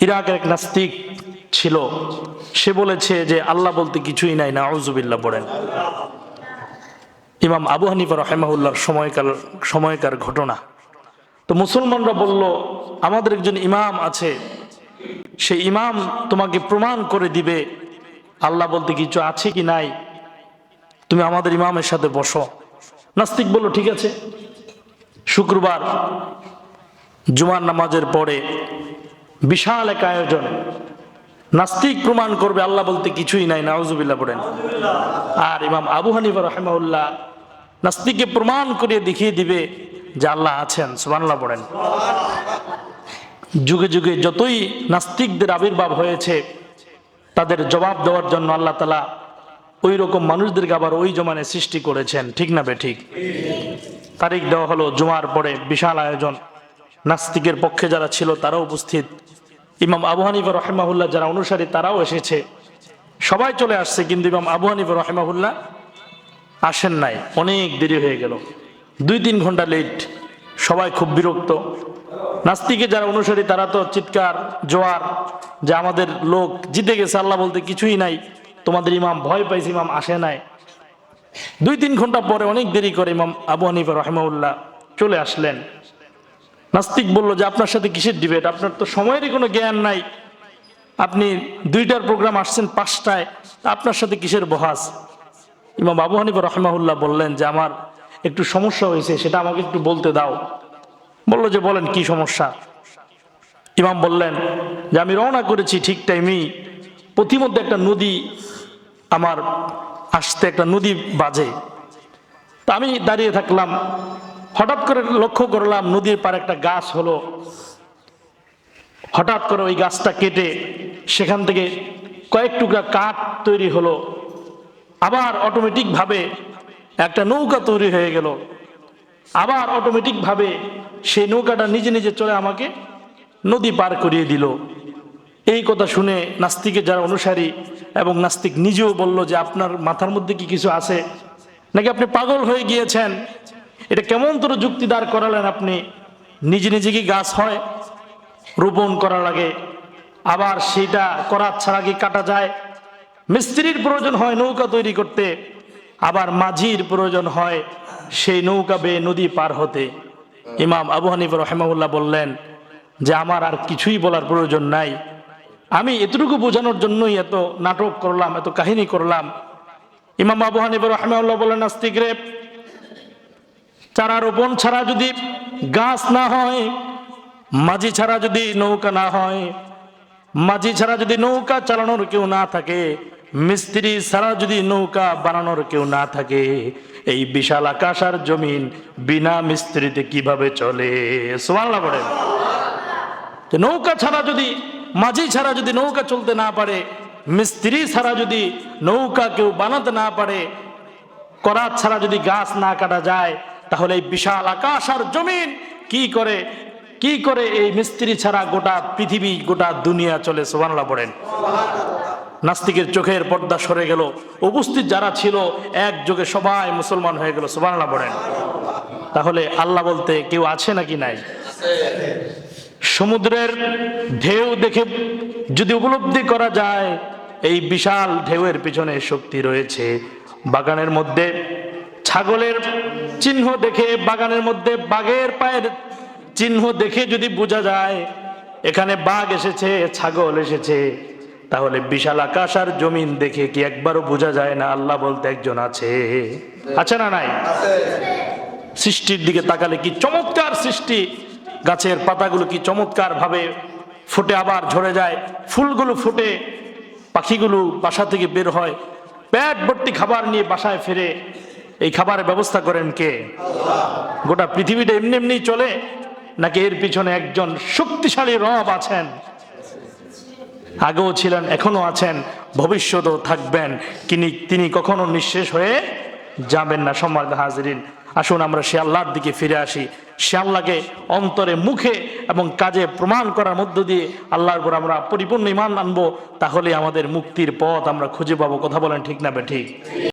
ইরাকের এক নাস্তিক ছিল, সে বলেছে যে আল্লাহ বলতে কিছুই নাই না আউজুবিল্লাহ পড়েন। ইমাম আবু হানিফা রহেমাউল্লাহর সময়কার সময়কার ঘটনা। তো মুসলমানরা বলল, আমাদের একজন ইমাম আছে, সে ইমাম তোমাকে প্রমাণ করে দিবে, আল্লাহ বলতে কিছু আছে কি নাই? তুমি আমাদের ইমামের সাথে বসো। নাস্তিক বলল, ঠিক আছে। শুক্রবার জুমার নামাজের পরে বিশাল এক আয়োজন। নাস্তিক প্রমাণ করবে, আল্লাহ বলতে কিছুই নাই, নাউজুবিল্লাহ পড়েন। আর ইমাম আবু হানিফা রহেমাউল্লাহ নাস্তিককে প্রমাণ করিয়ে দেখিয়ে দিবে যে আল্লাহ আছেন সুবান্লাহ পড়েন। যুগে যুগে যতই নাস্তিকদের আবির্ভাব হয়েছে, তাদের জবাব দেওয়ার জন্য আল্লাহ তালা ওই রকম মানুষদেরকে আবার ওই জমানে সৃষ্টি করেছেন। ঠিক না বে ঠিক? তারিখ দেওয়া হলো জুমার পরে বিশাল আয়োজন। নাস্তিকের পক্ষে যারা ছিল, তারাও উপস্থিত। ইমাম আবু হানিফা রহেমাহুল্লাহ যারা অনুসারী, তারাও এসেছে। সবাই চলে আসছে, কিন্তু ইমাম আবু হানিফা রহেমাহুল্লাহ আসেন নাই। অনেক দেরি হয়ে গেল। দুই তিন ঘণ্টা লেট সবাই খুব বিরক্ত। নাস্তিকে যারা অনুসারী, তারা তো চিৎকার, জোয়ার যে আমাদের লোক জিতে গেছে, আল্লাহ বলতে কিছুই নাই। তোমাদের ইমাম ভয় পাইছে, ইমাম আসে নাই। দুই তিন ঘণ্টা পরে অনেক দেরি করে ইমাম আবু হানিফা রহমাউল্লাহ চলে আসলেন। নাস্তিক বলল যে আপনার সাথে কিসের ডিবেট আপনার তো সময়েরই কোনো জ্ঞান নাই। আপনি দুইটার প্রোগ্রাম আসছেন পাঁচটায়, আপনার সাথে কিসের বহাস? ইমাম আবু হানিফা রহমাউল্লাহ বললেন যে, আমার একটু সমস্যা হয়েছে, সেটা আমাকে একটু বলতে দাও। বলল যে, বলেন, কি সমস্যা? ইমাম বললেন যে, আমি রওনা করেছি ঠিক টাইমেই। প্রতিমধ্যে একটা নদী আমার আসতে, একটা নদী বাজে। তা আমি দাঁড়িয়ে থাকলাম হঠাৎ করে লক্ষ্য করলাম নদীর পার একটা গাছ হলো। হঠাৎ করে ওই গাছটা কেটে সেখান থেকে কয়েক টুকরা কাঠ তৈরি হলো। আবার অটোমেটিকভাবে একটা নৌকা তৈরি হয়ে গেল। আবার অটোমেটিকভাবে সেই নৌকাটা নিজে নিজে চলে আমাকে নদী পার করিয়ে দিল। এই কথা শুনে নাস্তিকের যারা অনুসারী এবং নাস্তিক নিজেও বলল যে, আপনার মাথার মধ্যে কি কিছু আছে? নাকি আপনি পাগল হয়ে গিয়েছেন? এটা কেমন তোর যুক্তি দাঁড় করালেন আপনি? নিজে নিজে কি গাছ হয়? রোপণ করা লাগে আবার সেটা করার ছাড়া কি কাটা যায়। মিস্ত্রির প্রয়োজন হয় নৌকা তৈরি করতে। আবার মাঝির প্রয়োজন হয় সেই নৌকা বেয়ে নদী পার হতে। ইমাম আবু হানিফ রহেমাউল্লাহ বললেন যে, আমার আর কিছুই বলার প্রয়োজন নাই। আমি এতটুকু বোঝানোর জন্যই এত নাটক করলাম, এত কাহিনী করলাম। ইমাম আবু হানিফ রহমাউল্লাহ বললেন, নাস্তিক রে চারা রোপণ ছাড়া যদি গাছ না হয়, মাঝি ছাড়া যদি নৌকা না হয়, মাঝি ছাড়া যদি নৌকা চালানোর কেউ না থাকে, মিস্ত্রি ছাড়া যদি নৌকা বানানোর কেউ না থাকে, এই বিশাল আকাশ আর জমিন বিনা মিস্ত্রিতে কীভাবে চলে? বলেন। যে নৌকা ছাড়া যদি, মাঝি ছাড়া যদি নৌকা চলতে না পারে, মিস্ত্রি ছাড়া যদি নৌকা কেউ বানাতে না পারে, করাত ছাড়া যদি গাছ না কাটা যায় তাহলে এই বিশাল আকাশ আর জমিন কি করে কি করে এই মিস্ত্রি ছাড়া গোটা পৃথিবী, গোটা দুনিয়া চলে? সোবানলা পড়েন। নাস্তিকের চোখের পর্দা সরে গেল। উপস্থিত যারা ছিল, একযোগে সবাই মুসলমান হয়ে গেল। সোবানলা পড়েন। তাহলে আল্লাহ বলতে কেউ আছে নাকি নাই? সমুদ্রের ঢেউ দেখে যদি উপলব্ধি করা যায়, এই বিশাল ঢেউয়ের পিছনে শক্তি রয়েছে। বাগানের মধ্যে ছাগলের চিহ্ন দেখে বাগানের মধ্যে বাঘের পায়ের চিহ্ন দেখে যদি বোঝা যায় এখানে বাঘ এসেছে ছাগল এসেছে তাহলে বিশাল আকাশ আর জমিন দেখে কি একবারও বোঝা যায় না আল্লাহ বলতে একজন আছে? আছে না নাই? সৃষ্টির দিকে তাকালে কি চমৎকার সৃষ্টি? গাছের পাতাগুলো কি চমৎকার ভাবে ফুটে আবার ঝরে যায়? ফুলগুলো ফুটে পাখিগুলো বাসা থেকে বের হয়। পেট ভর্তি খাবার নিয়ে বাসায় ফিরে এই খাবারের ব্যবস্থা করেন কে? গোটা পৃথিবীটা এমনি এমনি চলে, নাকি এর পিছনে একজন শক্তিশালী রব আছেন? আগেও ছিলেন এখনও আছেন, ভবিষ্যতেও থাকবেন। তিনি তিনি কখনো নিঃশেষ হয়ে যাবেন না, সম্মানিত হাজরিন। আসুন আমরা সে আল্লাহর দিকে ফিরে আসি। সে আল্লাহকে অন্তরে, মুখে এবং কাজে প্রমাণ করার মধ্য দিয়ে আল্লাহর উপর আমরা পরিপূর্ণ ইমান আনব তাহলে আমাদের মুক্তির পথ আমরা খুঁজে পাবো। কথা বলেন ঠিক না বে ঠিক?